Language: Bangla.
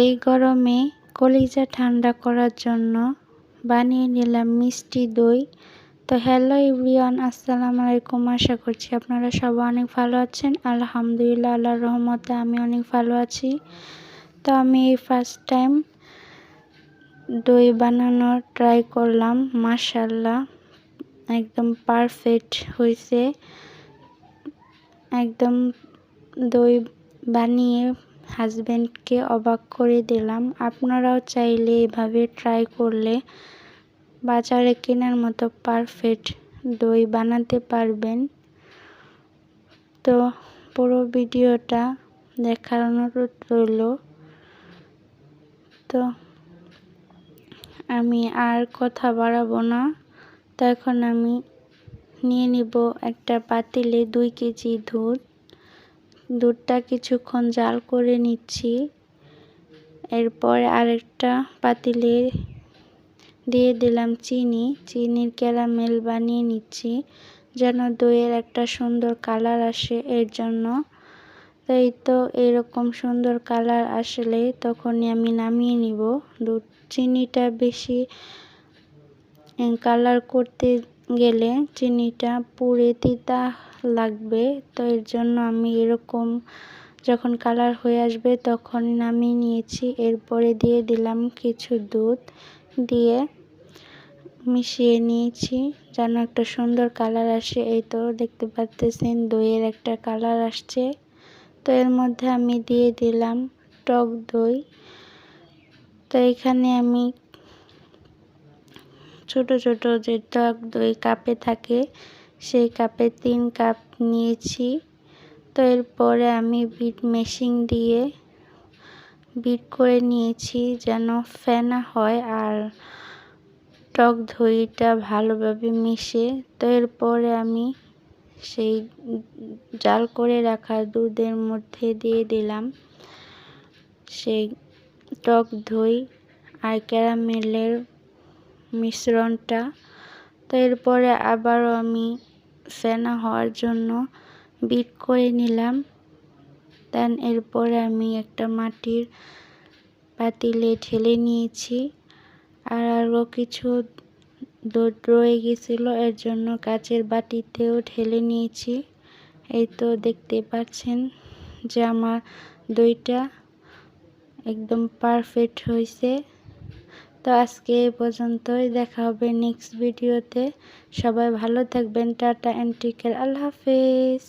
এই গরমে কলিজা ঠান্ডা করার জন্য বানিয়ে নিলাম মিষ্টি দই। তো হ্যালো ইভরিওয়ান আসসালামু আলাইকুম। আশা করছি আপনারা সবাই অনেক ভালো আছেন। আলহামদুলিল্লাহ, আল্লাহর রহমতে আমি অনেক ভালো আছি। তো আমি এই ফার্স্ট টাইম দই বানানোর ট্রাই করলাম। মাশাল্লাহ একদম পারফেক্ট হয়েছে একদম দই বানিয়ে হাজব্যান্ডকে অবাক করে দিলাম। আপনারাও চাইলে এভাবে ট্রাই করলে বাজারে কেনার মতো পারফেক্ট দই বানাতে পারবেন। তো পুরো ভিডিওটা দেখার অনুরোধ রইল। তো আমি আর কথা বাড়াবো না। তো এখন আমি নিয়ে নিব একটা পাতিলে দুই কেজি দুধ। দুধটা কিছুক্ষণ জাল করে নিচ্ছি। এরপর আরেকটা পাতিলে দিয়ে দিলাম চিনি। চিনির ক্যারামেল বানিয়ে নিচ্ছি যেন দইয়ের একটা সুন্দর কালার আসে এর জন্য। এই তো এরকম সুন্দর কালার আসলে তখনই আমি নামিয়ে নিব। দুধ, চিনিটা বেশি কালার করতে গেলে চিনিটা পুড়ে তিতা লাগবে। তো এর জন্য আমি এরকম যখন কালার হয়ে আসবে তখন নামিয়ে নিয়েছি। এরপরে দিয়ে দিলাম কিছু দুধ দিয়ে মিশিয়ে নিয়েছি যেন একটা সুন্দর কালার আসে। এই তো দেখতে পাচ্তেছেন দইয়ের একটা কালার আসছে। তো এর মধ্যে আমি দিয়ে দিলাম টক দই। তো এখানে আমি ছোট ছোট যে টক দই কাপে থাকে, সেই কাপে তিন কাপ নিয়েছি। তো এরপরে আমি বিট মেশিন দিয়ে বিট করে নিয়েছি যেন ফেনা হয় আর টক দইটা ভালোভাবে মিশে। তো এরপরে আমি সেই জাল করে রাখা দুধের মধ্যে দিয়ে দিলাম সেই টক দই আর ক্যারামেলের মিশ্রণটা। তো এরপরে আবারও আমি ফেনা হওয়ার জন্য বিট করে নিলাম। দেন এরপরে আমি একটা মাটির পাতিলে ঢেলে নিয়েছি। আর আরও কিছু দুধ রয়ে গেছিল, এর জন্য কাচের বাটিতেও ঢেলে নিয়েছি। এই তো দেখতে পাচ্ছেন যে আমার দইটা একদম পারফেক্ট হয়েছে। তো আজকে এই পর্যন্তই। দেখা হবে নেক্সট ভিডিওতে সবাই ভালো থাকবেন। টাটা অ্যান্ড টেক কেয়ার আল্লাহ হাফেজ।